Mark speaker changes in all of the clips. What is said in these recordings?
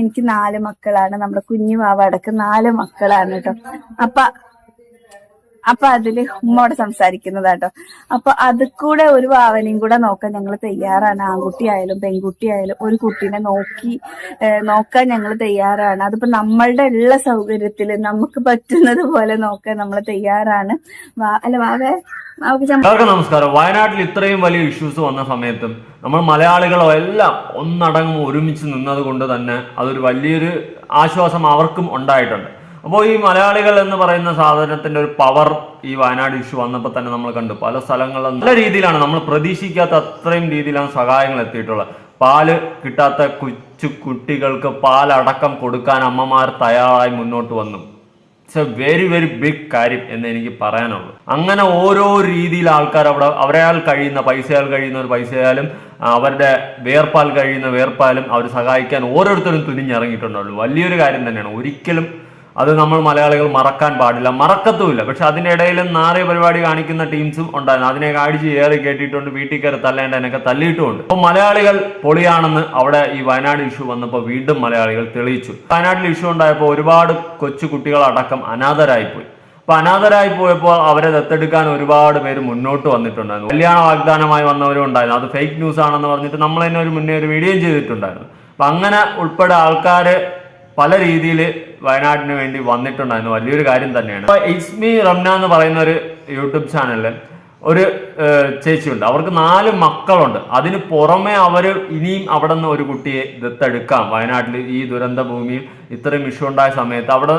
Speaker 1: എനിക്ക് നാല് മക്കളാണ്. നമ്മുടെ കുഞ്ഞു വാവ അടക്കം നാല് മക്കളാണ് കേട്ടോ. അപ്പൊ അപ്പൊ അതിൽ ഉമ്മോട് സംസാരിക്കുന്നതാട്ടോ. അപ്പൊ അത് കൂടെ ഒരു ഭാവനയും കൂടെ നോക്കാൻ ഞങ്ങൾ തയ്യാറാണ്. ആൺകുട്ടിയായാലും പെൺകുട്ടിയായാലും ഒരു കുട്ടീനെ നോക്കി നോക്കാൻ ഞങ്ങൾ തയ്യാറാണ്. അതിപ്പോ നമ്മളുടെ ഉള്ള സൗകര്യത്തിൽ നമുക്ക് പറ്റുന്നത് പോലെ നോക്കാൻ നമ്മൾ തയ്യാറാണ്. അല്ല വാവേ.
Speaker 2: എല്ലാവർക്കും നമസ്കാരം. വയനാട്ടിൽ ഇത്രയും വലിയ ഇഷ്യൂസ് വന്ന സമയത്തും നമ്മൾ മലയാളികളോ എല്ലാം ഒന്നടങ്കം ഒരുമിച്ച് നിന്നത് കൊണ്ട് തന്നെ അതൊരു വലിയൊരു ആശ്വാസം അവർക്കും ഉണ്ടായിട്ടുണ്ട്. അപ്പോൾ ഈ മലയാളികൾ എന്ന് പറയുന്ന സാധനത്തിന്റെ ഒരു പവർ ഈ വയനാട് ഇഷ്യൂ വന്നപ്പോൾ തന്നെ നമ്മൾ കണ്ടു. പല സ്ഥലങ്ങളിലും നല്ല രീതിയിലാണ്. നമ്മൾ പ്രതീക്ഷിക്കാത്ത അത്രയും രീതിയിലാണ് സഹായങ്ങൾ എത്തിയിട്ടുള്ളത്. പാൽ കിട്ടാത്ത കൊച്ചു കുട്ടികൾക്ക് പാലടക്കം കൊടുക്കാൻ അമ്മമാർ തയ്യാറായി മുന്നോട്ട് വന്നു. It's a very very big കാര്യം എന്ന് എനിക്ക് പറയാനുള്ളൂ അങ്ങനെ ഓരോ രീതിയിൽ ആൾക്കാർ അവിടെ അവരാൽ കഴിയുന്ന പൈസയാൽ കഴിയുന്ന ഒരു പൈസയാലും അവരുടെ വേർപ്പാൽ കഴിയുന്ന വേർപ്പാലും അവർ സഹായിക്കാൻ ഓരോരുത്തരും തുനിഞ്ഞിറങ്ങിയിട്ടുണ്ടാവുള്ളൂ വലിയൊരു കാര്യം തന്നെയാണ്. ഒരിക്കലും അത് നമ്മൾ മലയാളികൾ മറക്കാൻ പാടില്ല. മറക്കത്തുമില്ല. പക്ഷെ അതിന്റെ ഇടയിൽ നാറിയ പരിപാടി കാണിക്കുന്ന ടീംസും ഉണ്ടായിരുന്നു. അതിനെ കാഴ്ച ഏറി കേട്ടിട്ടുണ്ട് വീട്ടിൽ കയറി തല്ലേണ്ടതിനൊക്കെ തല്ലിയിട്ടുമുണ്ട്. അപ്പോൾ മലയാളികൾ പൊളിയാണെന്ന് അവിടെ ഈ വയനാട് ഇഷ്യൂ വന്നപ്പോൾ വീണ്ടും മലയാളികൾ തെളിയിച്ചു. വയനാട്ടിൽ ഇഷ്യൂ ഉണ്ടായപ്പോൾ ഒരുപാട് കൊച്ചു കുട്ടികളടക്കം അനാഥരായിപ്പോയി. അപ്പൊ അനാഥരായി പോയപ്പോൾ അവരെ ദത്തെടുക്കാൻ ഒരുപാട് പേര് മുന്നോട്ട് വന്നിട്ടുണ്ടായിരുന്നു. കല്യാണ വാഗ്ദാനമായി വന്നവരും ഉണ്ടായിരുന്നു. അത് ഫേക്ക് ന്യൂസ് ആണെന്ന് പറഞ്ഞിട്ട് നമ്മൾ തന്നെ ഒരു മുന്നേ ഒരു വീഡിയോ ചെയ്തിട്ടുണ്ടായിരുന്നു. അപ്പൊ അങ്ങനെ ഉൾപ്പെടെ ആൾക്കാര് പല രീതിയിൽ വയനാടിന് വേണ്ടി വന്നിട്ടുണ്ടായിരുന്നു വലിയൊരു കാര്യം തന്നെയാണ്. ഇപ്പൊ ഇസ്മി റംന എന്ന് പറയുന്ന ഒരു യൂട്യൂബ് ചാനലിൽ ഒരു ചേച്ചിയുണ്ട്. അവർക്ക് നാല് മക്കളുണ്ട്. അതിന് പുറമെ അവർ ഇനിയും അവിടെ നിന്ന് ഒരു കുട്ടിയെ ദത്തെടുക്കാം. വയനാട്ടിൽ ഈ ദുരന്ത ഭൂമിയിൽ ഇത്രയും ഇഷ്യൂ ഉണ്ടായ സമയത്ത് അവിടെ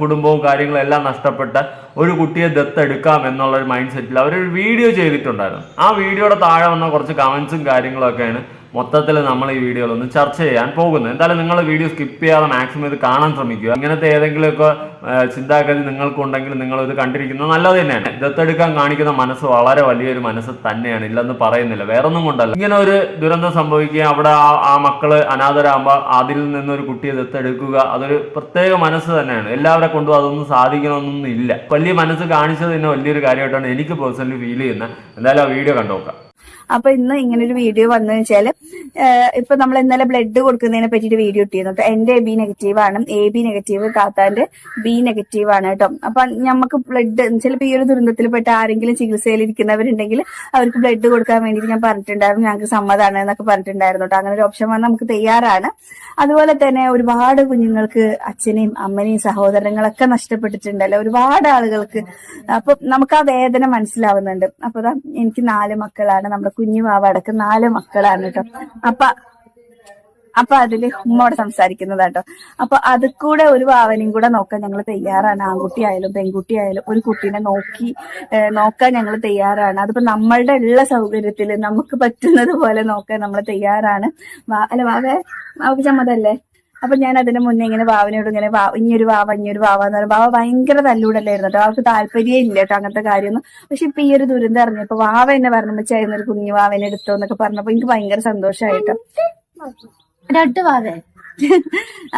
Speaker 2: കുടുംബവും കാര്യങ്ങളും എല്ലാം നഷ്ടപ്പെട്ട ഒരു കുട്ടിയെ ദത്തെടുക്കാം എന്നുള്ള ഒരു മൈൻഡ് സെറ്റിൽ അവരൊരു വീഡിയോ ചെയ്തിട്ടുണ്ടായിരുന്നു. ആ വീഡിയോയുടെ താഴെ വന്ന കുറച്ച് കമൻസും കാര്യങ്ങളൊക്കെയാണ് മൊത്തത്തിൽ നമ്മൾ ഈ വീഡിയോയിൽ ഒന്ന് ചർച്ച ചെയ്യാൻ പോകുന്നത് എന്തായാലും നിങ്ങൾ വീഡിയോ സ്കിപ്പ് ചെയ്യാതെ മാക്സിമം ഇത് കാണാൻ ശ്രമിക്കുക. ഇങ്ങനത്തെ ഏതെങ്കിലുമൊക്കെ ചിന്താഗതി നിങ്ങൾക്കുണ്ടെങ്കിൽ നിങ്ങൾ ഇത് കണ്ടിരിക്കുന്നത് നല്ലത് തന്നെയാണ്. ദത്തെടുക്കാൻ കാണിക്കുന്ന മനസ്സ് വളരെ വലിയൊരു മനസ്സ് തന്നെയാണ്. ഇല്ലെന്ന് പറയുന്നില്ല. വേറൊന്നും കൊണ്ടല്ല. ഇങ്ങനെ ഒരു ദുരന്തം സംഭവിക്കുക അവിടെ ആ ആ മക്കൾ അനാഥരാകുമ്പോൾ അതിൽ നിന്നൊരു കുട്ടിയെ ദത്തെടുക്കുക അതൊരു പ്രത്യേക മനസ്സ് തന്നെയാണ്. എല്ലാവരെ കൊണ്ടും അതൊന്നും സാധിക്കണമെന്നൊന്നും ഇല്ല. വലിയ മനസ്സ് കാണിച്ചത് തന്നെ വലിയൊരു കാര്യമായിട്ടാണ് എനിക്ക് പേഴ്സണലി ഫീൽ ചെയ്യുന്നത്. എന്തായാലും ആ വീഡിയോ കണ്ടു
Speaker 1: അപ്പൊ ഇന്ന് ഇങ്ങനെ ഒരു വീഡിയോ വന്നു വെച്ചാൽ ഇപ്പൊ നമ്മൾ ഇന്നലെ ബ്ലഡ് കൊടുക്കുന്നതിനെ പറ്റിയിട്ട് വീഡിയോ ഇട്ടിരുന്നു. കേട്ടോ എന്റെ ബി നെഗറ്റീവ് ആണ്. എ ബി നെഗറ്റീവ് താത്താന്റെ ബി നെഗറ്റീവ് ആണ് കേട്ടോ. അപ്പൊ നമുക്ക് ബ്ലഡ് ചിലപ്പോൾ ഈ ഒരു ദുരന്തത്തിൽ പെട്ട ആരെങ്കിലും ചികിത്സയിൽ ഇരിക്കുന്നവരുണ്ടെങ്കിൽ അവർക്ക് ബ്ലഡ് കൊടുക്കാൻ വേണ്ടിയിട്ട് ഞാൻ പറഞ്ഞിട്ടുണ്ടായിരുന്നു. ഞങ്ങൾക്ക് സമ്മതമാണ് എന്നൊക്കെ പറഞ്ഞിട്ടുണ്ടായിരുന്നു കേട്ടോ. അങ്ങനെ ഒരു ഓപ്ഷൻ വന്നാൽ നമുക്ക് തയ്യാറാണ്. അതുപോലെ തന്നെ ഒരുപാട് കുഞ്ഞുങ്ങൾക്ക് അച്ഛനെയും അമ്മനെയും സഹോദരങ്ങളൊക്കെ നഷ്ടപ്പെട്ടിട്ടുണ്ടല്ലോ ഒരുപാട് ആളുകൾക്ക്. അപ്പൊ നമുക്ക് ആ വേദന മനസ്സിലാവുന്നുണ്ട്. അപ്പൊ എനിക്ക് നാല് മക്കളാണ്. നമ്മുടെ കുഞ്ഞു മാവടക്കം നാല് മക്കളാണ് കേട്ടോ അപ്പൊ അപ്പൊ അതിൽ ഉമ്മോട് സംസാരിക്കുന്നതാട്ടോ. അപ്പൊ അത് കൂടെ ഒരു വാവനെയും കൂടെ നോക്കാൻ ഞങ്ങൾ തയ്യാറാണ്. ആൺകുട്ടി ആയാലും പെൺകുട്ടി ആയാലും ഒരു കുട്ടീനെ നോക്കി നോക്കാൻ ഞങ്ങൾ തയ്യാറാണ്. അതിപ്പോ നമ്മളുടെ ഉള്ള സൗകര്യത്തിൽ നമുക്ക് പറ്റുന്നത് പോലെ നോക്കാൻ നമ്മൾ തയ്യാറാണ്. അല്ല വാവേ വാവക്ക് സമ്മതല്ലേ അപ്പൊ ഞാൻ അതിന് മുന്നേ ഇങ്ങനെ വാവനോട് ഇങ്ങനെ ഇനിയൊരു വാവ ഇനിയൊരു വാവ എന്ന് പറയുമ്പോൾ വാവ ഭയങ്കര തല്ലൂടല്ലായിരുന്നു കേട്ടോ. അവർക്ക് താല്പര്യം ഇല്ല കേട്ടോ അങ്ങനത്തെ കാര്യമൊന്നും. പക്ഷെ ഇപ്പൊ ഈ ഒരു ദുരന്തം അറിഞ്ഞപ്പോ വാവ എന്നെ പറഞ്ഞു ചെയ്യുന്ന ഒരു കുഞ്ഞു വാവനെ എടുത്തോ എന്നൊക്കെ പറഞ്ഞപ്പോ എനിക്ക് ഭയങ്കര സന്തോഷമായിട്ടോ
Speaker 3: രണ്ട് വാവേ?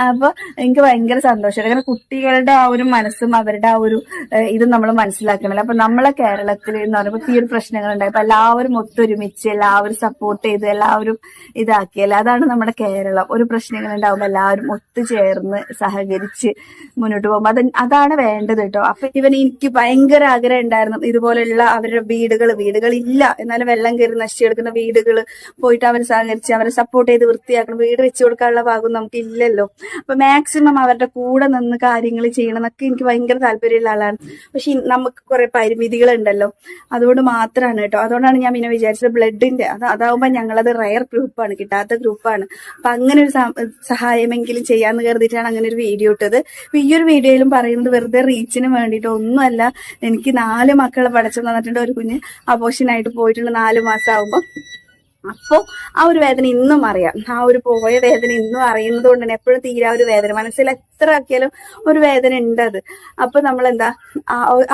Speaker 1: അപ്പൊ എനിക്ക് ഭയങ്കര സന്തോഷം. അങ്ങനെ കുട്ടികളുടെ ആ ഒരു മനസ്സും അവരുടെ ആ ഒരു ഇത് നമ്മൾ മനസ്സിലാക്കണല്ലോ അപ്പൊ നമ്മളെ കേരളത്തിൽ എന്ന് പറയുമ്പോൾ തീർ പ്രശ്നങ്ങൾ ഉണ്ടായി അപ്പൊ എല്ലാവരും ഒത്തൊരുമിച്ച് എല്ലാവരും സപ്പോർട്ട് ചെയ്ത് എല്ലാവരും ഇതാക്കിയല്ലോ? അതാണ് നമ്മുടെ കേരളം. ഒരു പ്രശ്നങ്ങൾ ഉണ്ടാവുമ്പോൾ എല്ലാവരും ഒത്തുചേർന്ന് സഹകരിച്ച് മുന്നോട്ട് പോകുമ്പോൾ അത് അതാണ് വേണ്ടത് കേട്ടോ. അപ്പൊ ഇവൻ എനിക്ക് ഭയങ്കര ആഗ്രഹം ഉണ്ടായിരുന്നു. ഇതുപോലെയുള്ള അവരുടെ വീടുകൾ വീടുകൾ ഇല്ല എന്നാലും വെള്ളം കയറി നശിച്ചെടുക്കുന്ന വീടുകൾ പോയിട്ട് അവരെ സഹകരിച്ച് അവരെ സപ്പോർട്ട് ചെയ്ത് വൃത്തിയാക്കണം. വീട് വെച്ചു കൊടുക്കാനുള്ള ഭാഗം നമുക്ക് ഇല്ലല്ലോ. അപ്പൊ മാക്സിമം അവരുടെ കൂടെ നിന്ന് കാര്യങ്ങൾ ചെയ്യണം എന്നൊക്കെ എനിക്ക് ഭയങ്കര താല്പര്യമുള്ള ആളാണ്. പക്ഷെ നമുക്ക് കുറെ പരിമിതികൾ ഉണ്ടല്ലോ അതുകൊണ്ട് മാത്രമാണ് കേട്ടോ. അതുകൊണ്ടാണ് ഞാൻ പിന്നെ വിചാരിച്ചത് ബ്ലഡിന്റെ അത് അതാവുമ്പോ ഞങ്ങളത് റയർ ഗ്രൂപ്പാണ് കിട്ടാത്ത ഗ്രൂപ്പാണ് അപ്പൊ അങ്ങനെ ഒരു സഹായമെങ്കിലും ചെയ്യാന്ന് കരുതിയിട്ടാണ് അങ്ങനെ ഒരു വീഡിയോ ഇട്ടത്. ഈ ഒരു വീഡിയോയിലും പറയുന്നത് വെറുതെ റീച്ചിന് വേണ്ടിയിട്ട് ഒന്നുമല്ല. എനിക്ക് നാല് മക്കളെ പഠിച്ചു തന്നിട്ടുണ്ട് ഒരു കുഞ്ഞ് അബോഷനായിട്ട് പോയിട്ടുണ്ട് നാല് മാസം ആകുമ്പോൾ അപ്പോ ആ ഒരു വേദന ഇന്നും അറിയാം. ആ ഒരു പോയ വേദന ഇന്നും അറിയുന്നത് കൊണ്ട് തന്നെ എപ്പോഴും തീരാ ഒരു വേദന മനസ്സിൽ എത്ര ആക്കിയാലും ഒരു വേദന ഉണ്ട് അത്. അപ്പൊ നമ്മൾ എന്താ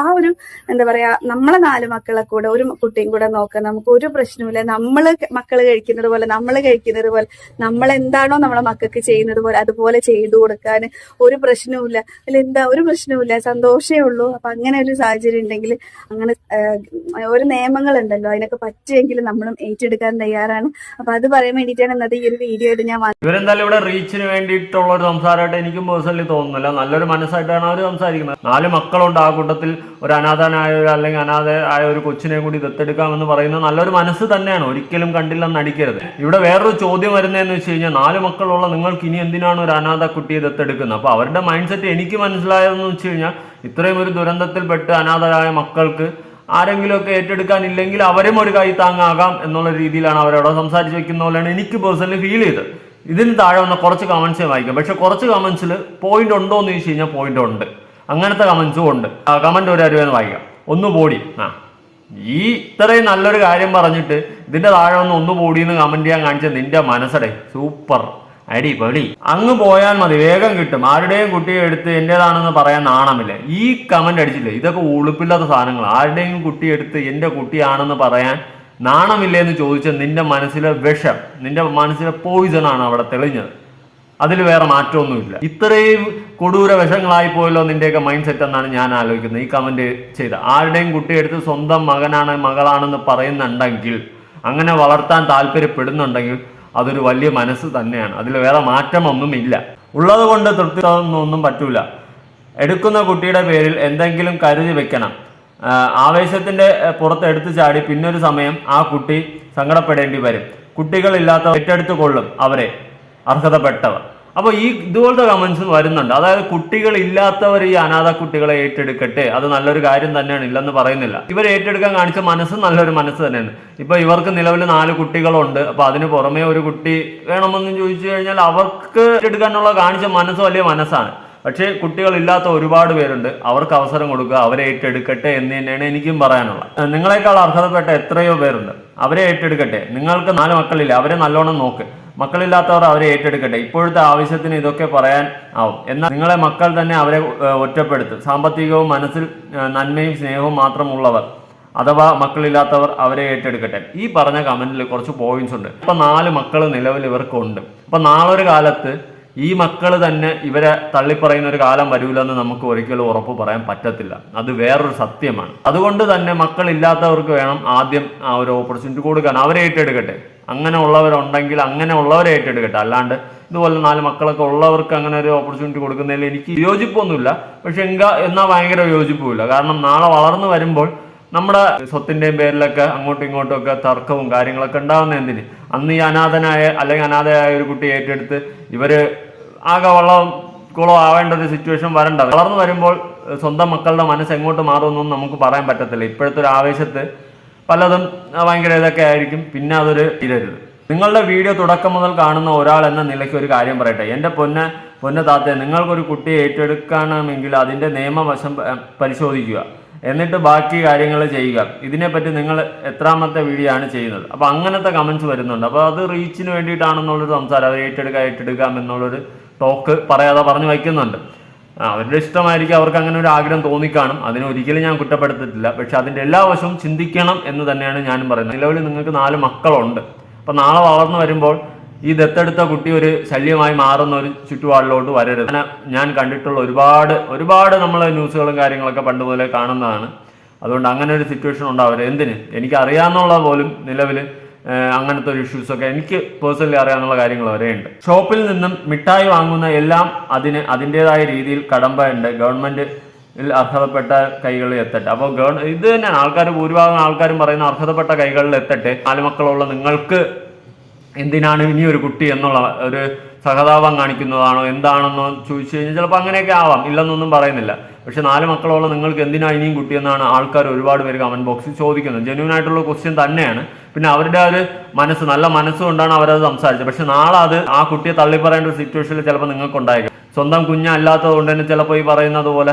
Speaker 1: ആ ഒരു എന്താ പറയാ നമ്മളെ നാല് മക്കളെ കൂടെ ഒരു കുട്ടിയും കൂടെ നോക്കാൻ നമുക്ക് ഒരു പ്രശ്നമില്ല നമ്മൾ മക്കൾ കഴിക്കുന്നത് പോലെ നമ്മൾ കഴിക്കുന്നത് പോലെ നമ്മൾ എന്താണോ നമ്മളെ മക്കൾക്ക് ചെയ്യുന്നത് പോലെ അതുപോലെ ചെയ്തു കൊടുക്കാൻ ഒരു പ്രശ്നവുമില്ല. അല്ല എന്താ ഒരു പ്രശ്നവുമില്ല. സന്തോഷമേ ഉള്ളൂ. അപ്പൊ അങ്ങനെ ഒരു സാഹചര്യം ഉണ്ടെങ്കിൽ അങ്ങനെ ഒരു നിയമങ്ങൾ ഉണ്ടല്ലോ അതിനൊക്കെ പറ്റുമെങ്കിൽ നമ്മളും ഏറ്റെടുക്കാൻ തയ്യാറാണ്. തയ്യാറാണ് അപ്പൊ അത് പറയാൻ വേണ്ടിയിട്ടാണ് ഇന്നത്തെ ഈ ഒരു വീഡിയോ ഞാൻ.
Speaker 2: ഇവരെന്തായാലും ഇവിടെ റീച്ചിന് വേണ്ടിയിട്ടുള്ള ഒരു സംസാരമായിട്ട് എനിക്കും പേഴ്സണലി തോന്നുന്നില്ല. നല്ലൊരു മനസ്സായിട്ടാണ് അവർ സംസാരിക്കുന്നത്. നാല് മക്കളുണ്ട് ആ കൂട്ടത്തിൽ. ഒരു അനാഥനായ ഒരു അല്ലെങ്കിൽ അനാഥ ആയ ഒരു കൊച്ചിനെ കൂടി ദത്തെടുക്കാമെന്ന് പറയുന്നത് നല്ലൊരു മനസ്സ് തന്നെയാണ്. ഒരിക്കലും കണ്ടില്ലെന്ന് അടിക്കരുത് ഇവിടെ വേറൊരു ചോദ്യം വരുന്നതെന്ന് വെച്ച് കഴിഞ്ഞാൽ നാല് മക്കളുള്ള നിങ്ങൾക്ക് ഇനി എന്തിനാണ് ഒരു അനാഥ കുട്ടിയെ ദത്തെടുക്കുന്നത്? അപ്പോൾ അവരുടെ മൈൻഡ് സെറ്റ് എനിക്ക് മനസ്സിലായതെന്ന് വെച്ച് കഴിഞ്ഞാൽ ഇത്രയും ഒരു ദുരന്തത്തിൽപ്പെട്ട് അനാഥരായ മക്കൾക്ക് ആരെങ്കിലുമൊക്കെ ഏറ്റെടുക്കാനില്ലെങ്കിൽ അവരും ഒരു കൈ താങ്ങാകാം എന്നുള്ള രീതിയിലാണ് അവരവിടെ സംസാരിച്ച് വെക്കുന്ന പോലെയാണ് എനിക്ക് പേഴ്സണലി ഫീൽ ചെയ്തത് ഇതിന് താഴെ വന്ന കുറച്ച് കമന്റ്സേ വായിക്കാം. പക്ഷെ കുറച്ച് കമൻസിൽ പോയിന്റ് ഉണ്ടോ എന്ന് ചോദിച്ചു കഴിഞ്ഞാൽ പോയിന്റ് ഉണ്ട്. അങ്ങനത്തെ കമൻസും ഉണ്ട്. കമന്റ് ഒരു അരുവെന്ന് വായിക്കാം. ഒന്ന് പോടി. ആ. ഈ ഇത്രയും നല്ലൊരു കാര്യം പറഞ്ഞിട്ട് ഇതിന്റെ താഴെ വന്ന് ഒന്ന് എന്ന് കമന്റ് ചെയ്യാൻ കാണിച്ച നിന്റെ മനസ്സടേ. സൂപ്പർ. അടിപൊളി അങ്ങ് പോയാൽ മതി വേഗം കിട്ടും. ആരുടെയും കുട്ടിയെ എടുത്ത് എന്റേതാണെന്ന് പറയാൻ നാണമില്ല. ഈ കമന്റ് അടിച്ചില്ലേ? ഇതൊക്കെ ഉളുപ്പില്ലാത്ത സാധനങ്ങൾ. ആരുടെയും കുട്ടിയെ എടുത്ത് എന്റെ കുട്ടിയാണെന്ന് പറയാൻ നാണമില്ലേ എന്ന് ചോദിച്ച നിന്റെ മനസ്സിലെ വിഷം നിന്റെ മനസ്സിലെ പോയിസൺ ആണ് അവിടെ തെളിഞ്ഞത്. അതിൽ വേറെ മാറ്റമൊന്നുമില്ല. ഇത്രയും കൊടൂര വിഷങ്ങളായി പോയല്ലോ നിന്റെയൊക്കെ മൈൻഡ് സെറ്റ് എന്നാണ് ഞാൻ ആലോചിക്കുന്നത്. ഈ കമന്റ് ചെയ്ത. ആരുടെയും കുട്ടിയെ എടുത്ത് സ്വന്തം മകനാണ് മകളാണെന്ന് പറയുന്നുണ്ടെങ്കിൽ അങ്ങനെ വളർത്താൻ താല്പര്യപ്പെടുന്നുണ്ടെങ്കിൽ അതൊരു വലിയ മനസ്സ് തന്നെയാണ്. അതിൽ വേറെ മാറ്റമൊന്നുമില്ല. ഉള്ളത് കൊണ്ട് തൃപ്തി ഒന്നും പറ്റൂല. എടുക്കുന്ന കുട്ടിയുടെ പേരിൽ എന്തെങ്കിലും കരുതി വെക്കണം. ആവേശത്തിന്റെ പുറത്ത് എടുത്തു ചാടി പിന്നൊരു സമയം ആ കുട്ടി സങ്കടപ്പെടേണ്ടി വരും. കുട്ടികളില്ലാത്ത ഏറ്റെടുത്തു കൊള്ളും അവരെ. അർഹതപ്പെട്ടവർ. അപ്പോൾ ഈ ഇതുപോലത്തെ കമന്റ്സ് വരുന്നുണ്ട്. അതായത് കുട്ടികൾ ഇല്ലാത്തവർ ഈ അനാഥ കുട്ടികളെ ഏറ്റെടുക്കട്ടെ? അത് നല്ലൊരു കാര്യം തന്നെയാണ് ഇല്ലെന്ന് പറയുന്നില്ല. ഇവർ ഏറ്റെടുക്കാൻ കാണിച്ച മനസ്സ് നല്ലൊരു മനസ്സ് തന്നെയാണ്. ഇപ്പൊ ഇവർക്ക് നിലവിൽ നാല് കുട്ടികളുണ്ട്. അപ്പൊ അതിന് പുറമേ ഒരു കുട്ടി വേണമെന്ന് ചോദിച്ചു കഴിഞ്ഞാൽ അവർക്ക് ഏറ്റെടുക്കാനുള്ള കാണിച്ച മനസ്സ് വലിയ മനസ്സാണ്. പക്ഷേ കുട്ടികളില്ലാത്ത ഒരുപാട് പേരുണ്ട്. അവർക്ക് അവസരം കൊടുക്കുക അവരെ ഏറ്റെടുക്കട്ടെ എന്ന് തന്നെയാണ് എനിക്കും പറയാനുള്ളത്. നിങ്ങളെക്കാൾ അർഹതപ്പെട്ട എത്രയോ പേരുണ്ട്. അവരെ ഏറ്റെടുക്കട്ടെ. നിങ്ങൾക്ക് നാല് മക്കളില്ല അവരെ നല്ലോണം നോക്ക്. മക്കളില്ലാത്തവർ അവരെ ഏറ്റെടുക്കട്ടെ. ഇപ്പോഴത്തെ ആവശ്യത്തിന് ഇതൊക്കെ പറയാൻ ആവും. എന്നാൽ നിങ്ങളെ മക്കൾ തന്നെ അവരെ ഒറ്റപ്പെടുത്തും. സാമ്പത്തികവും മനസ്സിൽ നന്മയും സ്നേഹവും മാത്രമുള്ളവർ അഥവാ മക്കളില്ലാത്തവർ അവരെ ഏറ്റെടുക്കട്ടെ. ഈ പറഞ്ഞ കമന്റിൽ കുറച്ച് പോയിന്റ്സ് ഉണ്ട്. ഇപ്പൊ നാല് മക്കൾ നിലവിൽ ഇവർക്കുണ്ട്. അപ്പൊ നാളൊരു കാലത്ത് ഈ മക്കൾ തന്നെ ഇവരെ തള്ളിപ്പറയുന്ന ഒരു കാലം വരൂലെന്ന് നമുക്ക് ഒരിക്കലും ഉറപ്പ് പറയാൻ പറ്റത്തില്ല. അത് വേറൊരു സത്യമാണ്. അതുകൊണ്ട് തന്നെ മക്കളില്ലാത്തവർക്ക് വേണം ആദ്യം ആ ഒരു ഓപ്പർച്യൂണിറ്റി കൊടുക്കാൻ. അവരെ ഏറ്റെടുക്കട്ടെ. അങ്ങനെ ഉള്ളവരുണ്ടെങ്കിൽ അങ്ങനെ ഉള്ളവരെ ഏറ്റെടുക്കട്ടെ. അല്ലാണ്ട് ഇതുപോലെ നാല് മക്കളൊക്കെ ഉള്ളവർക്ക് അങ്ങനെ ഒരു ഓപ്പർച്യൂണിറ്റി കൊടുക്കുന്നതിൽ എനിക്ക് യോജിപ്പൊന്നുമില്ല. പക്ഷെ എങ്ക എന്നാൽ ഭയങ്കര യോജിപ്പുമില്ല. കാരണം നാളെ വളർന്നു വരുമ്പോൾ നമ്മുടെ സ്വത്തിന്റെയും പേരിലൊക്കെ അങ്ങോട്ടും ഇങ്ങോട്ടും ഒക്കെ തർക്കവും കാര്യങ്ങളൊക്കെ ഉണ്ടാകുന്ന എന്തിന്? അന്ന് ഈ അനാഥനായ അല്ലെങ്കിൽ അനാഥയായ ഒരു കുട്ടി ഏറ്റെടുത്ത് ഇവർ ആകെ വള്ളം കുളം ആവേണ്ട ഒരു സിറ്റുവേഷൻ വരണ്ട. വളർന്നു വരുമ്പോൾ സ്വന്തം മക്കളുടെ മനസ്സ് എങ്ങോട്ട് മാറുമെന്നൊന്നും നമുക്ക് പറയാൻ പറ്റത്തില്ല. ഇപ്പോഴത്തെ ഒരു ആവേശത്ത് പലതും ഭയങ്കര ഇതൊക്കെ ആയിരിക്കും. പിന്നെ അതൊരു ഇരരുത് നിങ്ങളുടെ വീഡിയോ തുടക്കം മുതൽ കാണുന്ന ഒരാൾ എന്ന നിലയ്ക്ക് ഒരു കാര്യം പറയട്ടെ. എന്റെ പൊന്ന പൊന്ന താത്തെ നിങ്ങൾക്കൊരു കുട്ടിയെ ഏറ്റെടുക്കണമെങ്കിൽ അതിന്റെ നിയമവശം പരിശോധിക്കുക. എന്നിട്ട് ബാക്കി കാര്യങ്ങൾ ചെയ്യുക. ഇതിനെപ്പറ്റി നിങ്ങൾ എത്രാമത്തെ വീഡിയോ ആണ് ചെയ്യുന്നത്. അപ്പോൾ അങ്ങനത്തെ കമൻസ് വരുന്നുണ്ട്. അപ്പോൾ അത് റീച്ചിന് വേണ്ടിയിട്ടാണെന്നുള്ളൊരു സംസാരം. അത് ഏറ്റെടുക്കാം ഏറ്റെടുക്കാം എന്നുള്ളൊരു ടോക്ക് പറയാതെ പറഞ്ഞു വയ്ക്കുന്നുണ്ട്. അവരുടെ ഇഷ്ടമായിരിക്കും അവർക്ക് അങ്ങനെ ഒരു ആഗ്രഹം തോന്നിക്കാണും. അതിനെ ഒരിക്കലും ഞാൻ കുറ്റപ്പെടുത്തിട്ടില്ല പക്ഷെ അതിന്റെ എല്ലാ വശവും ചിന്തിക്കണം എന്ന് തന്നെയാണ് ഞാനും പറയുന്നത്. നിലവിൽ നിങ്ങൾക്ക് നാല് മക്കളുണ്ട്. അപ്പൊ നാളെ വളർന്നു വരുമ്പോൾ ഈ ദത്തെടുത്ത കുട്ടി ഒരു ശല്യമായി മാറുന്ന ഒരു ചുറ്റുപാടിലോട്ട് വരരുത്. ഞാൻ കണ്ടിട്ടുള്ള ഒരുപാട് ഒരുപാട് നമ്മൾ ന്യൂസുകളും കാര്യങ്ങളൊക്കെ പണ്ട് മുതലേ കാണുന്നതാണ്. അതുകൊണ്ട് അങ്ങനെ ഒരു സിറ്റുവേഷൻ ഉണ്ടാവരുത്. എന്തിന്? എനിക്ക് അറിയാന്നുള്ള പോലും നിലവിൽ അങ്ങനത്തെ ഒരു ഇഷ്യൂസൊക്കെ എനിക്ക് പേഴ്സണലി അറിയാനുള്ള കാര്യങ്ങൾ വരെ ഉണ്ട്. ഷോപ്പിൽ നിന്നും മിഠായി വാങ്ങുന്ന എല്ലാം അതിന് അതിന്റെതായ രീതിയിൽ കടമ്പ ഉണ്ട് ഗവൺമെന്റ് അർഹതപ്പെട്ട കൈകളിൽ എത്തട്ടെ. അപ്പോൾ ഗവൺ ഇത് തന്നെയാണ്. ആൾക്കാർ ഭൂരിഭാഗം ആൾക്കാരും പറയുന്ന അർഹതപ്പെട്ട കൈകളിൽ എത്തട്ടെ. നാല് മക്കളുള്ള നിങ്ങൾക്ക് എന്തിനാണ് ഇനി ഒരു കുട്ടി എന്നുള്ള ഒരു സഹതാപം കാണിക്കുന്നതാണോ എന്താണെന്നോ ചോദിച്ചു കഴിഞ്ഞാൽ ചിലപ്പോൾ അങ്ങനെയൊക്കെ ആവാം. ഇല്ലെന്നൊന്നും പറയുന്നില്ല. പക്ഷെ നാല് മക്കളുള്ള നിങ്ങൾക്ക് എന്തിനാ ഇനിയും കുട്ടിയെന്നാണ് ആൾക്കാർ ഒരുപാട് പേര് കമന്റ് ബോക്സിൽ ചോദിക്കുന്നത്. ജെന്യൂൻ ആയിട്ടുള്ള ക്വസ്റ്റ്യൻ തന്നെയാണ്. പിന്നെ അവരുടെ ഒരു മനസ്സ് നല്ല മനസ്സുകൊണ്ടാണ് അവരത് സംസാരിച്ചത്. പക്ഷെ നാളെ അത് ആ കുട്ടിയെ തള്ളിപ്പറയേണ്ട ഒരു സിറ്റുവേഷനിൽ ചിലപ്പോൾ നിങ്ങൾക്ക് ഉണ്ടായേക്കാം സ്വന്തം കുഞ്ഞല്ലാത്തത് കൊണ്ട് തന്നെ ചിലപ്പോൾ ഈ പറയുന്നത് പോലെ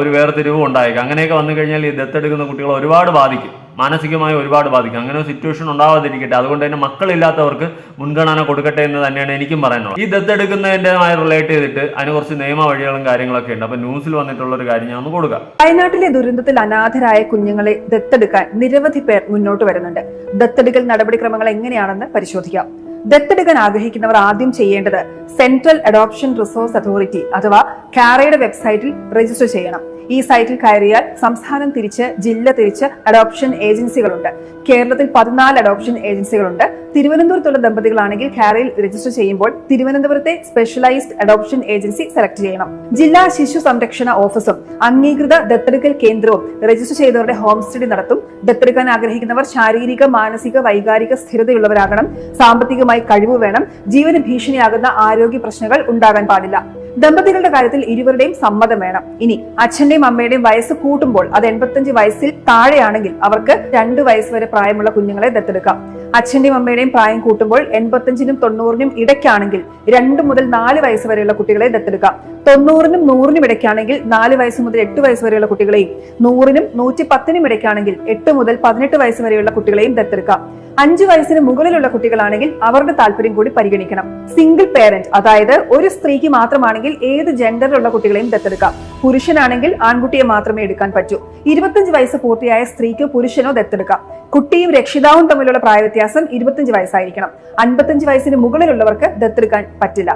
Speaker 2: ഒരു ഒരു വേർതിരിവും ഉണ്ടായേക്കാം അങ്ങനെയൊക്കെ വന്നു കഴിഞ്ഞാൽ ഈ ദത്തെടുക്കുന്ന കുട്ടികളെ ഒരുപാട് ബാധിക്കും. മാനസികമായി ഒരുപാട് ബാധിക്കും. അങ്ങനെ ഒരു സിറ്റുവേഷൻ ഉണ്ടാവാതിരിക്കട്ടെ. അതുകൊണ്ട് തന്നെ മക്കളില്ലാത്തവർക്ക് മുൻഗണന കൊടുക്കട്ടെ എന്ന് തന്നെയാണ് എനിക്കും പറയാനുള്ളത്. ഈ ദത്തെടുക്കുന്നതിന്റെമായി റിലേറ്റ് ചെയ്തിട്ട് അതിന് കുറച്ച് നിയമ വഴികളും കാര്യങ്ങളൊക്കെ ഉണ്ട്. അപ്പോൾ ന്യൂസിൽ വന്നിട്ടുള്ള ഒരു കാര്യം ഞാൻ ഒന്ന് കൊടുക്കാം.
Speaker 4: വയനാട്ടിലെ ദുരന്തത്തിൽ അനാഥരായ കുഞ്ഞുങ്ങളെ ദത്തെടുക്കാൻ നിരവധി പേർ മുന്നോട്ട് വരുന്നുണ്ട്. ദത്തെടുക്കൽ നടപടിക്രമങ്ങൾ എങ്ങനെയാണെന്ന് പരിശോധിക്കാം. ദത്തെടുക്കാൻ ആഗ്രഹിക്കുന്നവർ ആദ്യം ചെയ്യേണ്ടത് സെൻട്രൽ അഡോപ്ഷൻ റിസോഴ്സ് അതോറിറ്റി അഥവാ കാറയുടെ വെബ്സൈറ്റിൽ രജിസ്റ്റർ ചെയ്യണം. ഈ സൈറ്റിൽ കയറിയാൽ സംസ്ഥാനം തിരിച്ച് ജില്ല തിരിച്ച് അഡോപ്ഷൻ ഏജൻസികളുണ്ട് കേരളത്തിൽ പതിനാല് അഡോപ്ഷൻ ഏജൻസികളുണ്ട് തിരുവനന്തപുരത്തുള്ള ദമ്പതികളാണെങ്കിൽ കാരയിൽ രജിസ്റ്റർ ചെയ്യുമ്പോൾ തിരുവനന്തപുരത്തെ സ്പെഷ്യലൈസ്ഡ് അഡോപ്ഷൻ ഏജൻസി സെലക്ട് ചെയ്യണം. ജില്ലാ ശിശു സംരക്ഷണ ഓഫീസും അംഗീകൃത ദത്തെടുക്കൽ കേന്ദ്രവും രജിസ്റ്റർ ചെയ്തവരുടെ ഹോം സ്റ്റഡി നടത്തും. ദത്തെടുക്കാൻ ആഗ്രഹിക്കുന്നവർ ശാരീരിക മാനസിക വൈകാരിക സ്ഥിരതയുള്ളവരാകണം. സാമ്പത്തികമായി കഴിവ് വേണം. ജീവന് ഭീഷണിയാകുന്ന ആരോഗ്യ പ്രശ്നങ്ങൾ ഉണ്ടാകാൻ പാടില്ല. ദമ്പതികളുടെ കാര്യത്തിൽ ഇരുവരുടെയും സമ്മതം വേണം. ഇനി അച്ഛന്റെയും അമ്മയുടെയും വയസ്സ് കൂട്ടുമ്പോൾ അത് എൺപത്തഞ്ച് വയസ്സിൽ താഴെയാണെങ്കിൽ അവർക്ക് രണ്ട് വയസ്സ് വരെ പ്രായമുള്ള കുഞ്ഞുങ്ങളെ ദത്തെടുക്കാം. അച്ഛന്റെയും അമ്മയുടെയും പ്രായം കൂട്ടുമ്പോൾ എൺപത്തഞ്ചിനും തൊണ്ണൂറിനും ഇടയ്ക്കാണെങ്കിൽ രണ്ട് മുതൽ നാല് വയസ്സ് വരെയുള്ള കുട്ടികളെ ദത്തെടുക്കാം. തൊണ്ണൂറിനും നൂറിനും ഇടയ്ക്കാണെങ്കിൽ നാല് വയസ്സ് മുതൽ എട്ട് വയസ്സ് വരെയുള്ള കുട്ടികളെയും നൂറിനും നൂറ്റി പത്തിനും ഇടയ്ക്കാണെങ്കിൽ എട്ട് മുതൽ പതിനെട്ട് വയസ്സ് വരെയുള്ള കുട്ടികളെയും ദത്തെടുക്കാം. അഞ്ചു വയസ്സിന് മുകളിലുള്ള കുട്ടികളാണെങ്കിൽ അവരുടെ താല്പര്യം കൂടി പരിഗണിക്കണം. സിംഗിൾ പേരന്റ് അതായത് ഒരു സ്ത്രീക്ക് മാത്രമാണെങ്കിൽ ഏത് ജെൻഡറിലുള്ള കുട്ടികളെയും ദത്തെടുക്കാം. പുരുഷനാണെങ്കിൽ ആൺകുട്ടിയെ മാത്രമേ എടുക്കാൻ പറ്റൂ. ഇരുപത്തഞ്ച് വയസ്സ് പൂർത്തിയായ സ്ത്രീക്ക് പുരുഷനോ ദത്തെടുക്കാം. കുട്ടിയും രക്ഷിതാവും തമ്മിലുള്ള പ്രായവ്യത്യാസം ഇരുപത്തഞ്ച് വയസ്സായിരിക്കണം. അൻപത്തഞ്ച് വയസ്സിന് മുകളിലുള്ളവർക്ക് ദത്തെടുക്കാൻ പറ്റില്ല.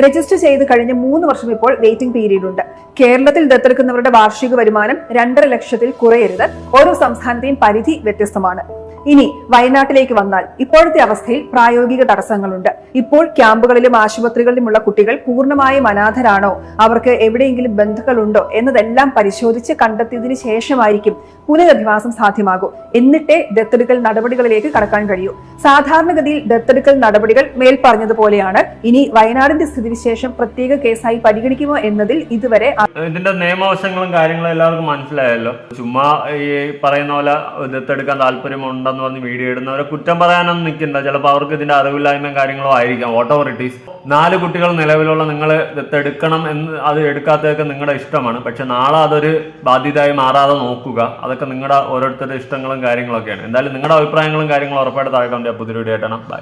Speaker 4: രജിസ്റ്റർ ചെയ്ത് കഴിഞ്ഞ മൂന്ന് വർഷം ഇപ്പോൾ വെയിറ്റിംഗ് പീരീഡ് ഉണ്ട്. കേരളത്തിൽ ദത്തെടുക്കുന്നവരുടെ വാർഷിക വരുമാനം രണ്ടര ലക്ഷത്തിൽ കുറയരുത്. ഓരോ സംസ്ഥാനത്തെയും പരിധി വ്യത്യസ്തമാണ്. ഇനി വയനാട്ടിലേക്ക് വന്നാൽ ഇപ്പോഴത്തെ അവസ്ഥയിൽ പ്രായോഗിക തടസ്സങ്ങളുണ്ട്. ഇപ്പോൾ ക്യാമ്പുകളിലും ആശുപത്രികളിലുമുള്ള കുട്ടികൾ പൂർണമായും അനാഥരാണോ? അവർക്ക് എവിടെയെങ്കിലും ബന്ധുക്കളുണ്ടോ? എന്നതെല്ലാം പരിശോധിച്ച് കണ്ടെത്തിയതിനു ശേഷമായിരിക്കും പുനരധിവാസം സാധ്യമാകൂ. എന്നിട്ടേ ദത്തെടുക്കൽ നടപടികളിലേക്ക് കടക്കാൻ കഴിയൂ. സാധാരണഗതിയിൽ ദത്തെടുക്കൽ നടപടികൾ മേൽ പറഞ്ഞതുപോലെയാണ് ഇനി വയനാടിന്റെ സ്ഥിതിവിശേഷം പ്രത്യേക കേസായി പരിഗണിക്കുമോ എന്നതിൽ ഇതുവരെ
Speaker 2: ഇതിന്റെ നിയമവശങ്ങളും കാര്യങ്ങളും എല്ലാവർക്കും മനസ്സിലായല്ലോ. ചുമ്മാ ഈ പറയുന്ന പോലെ ദത്തെടുക്കാൻ താല്പര്യമുണ്ടെന്ന് പറഞ്ഞ് വീഡിയോ ഇടുന്നവരെ കുറ്റം പറയാനൊന്നും നിൽക്കണ്ട. ചിലപ്പോൾ അവർക്ക് ഇതിന്റെ അറിവില്ലായ്മയും കാര്യങ്ങളോ ആയിരിക്കാം. ഓട്ടോറിറ്റീസ് നാല് കുട്ടികൾ നിലവിലുള്ള നിങ്ങൾ ദത്തെടുക്കണം എന്ന് അത് എടുക്കാത്തതൊക്കെ നിങ്ങളുടെ ഇഷ്ടമാണ്. പക്ഷെ നാളെ അതൊരു ബാധ്യതയായി മാറാതെ നോക്കുക. അതൊക്കെ നിങ്ങളുടെ ഓരോരുത്തരുടെ ഇഷ്ടങ്ങളും കാര്യങ്ങളൊക്കെയാണ്. എന്തായാലും നിങ്ങളുടെ അഭിപ്രായങ്ങളും കാര്യങ്ങളും ഉറപ്പായിട്ട് താഴെ കണ്ടിയാൽ പുതിയ വീഡിയോ ആയിട്ടാണ് ബൈ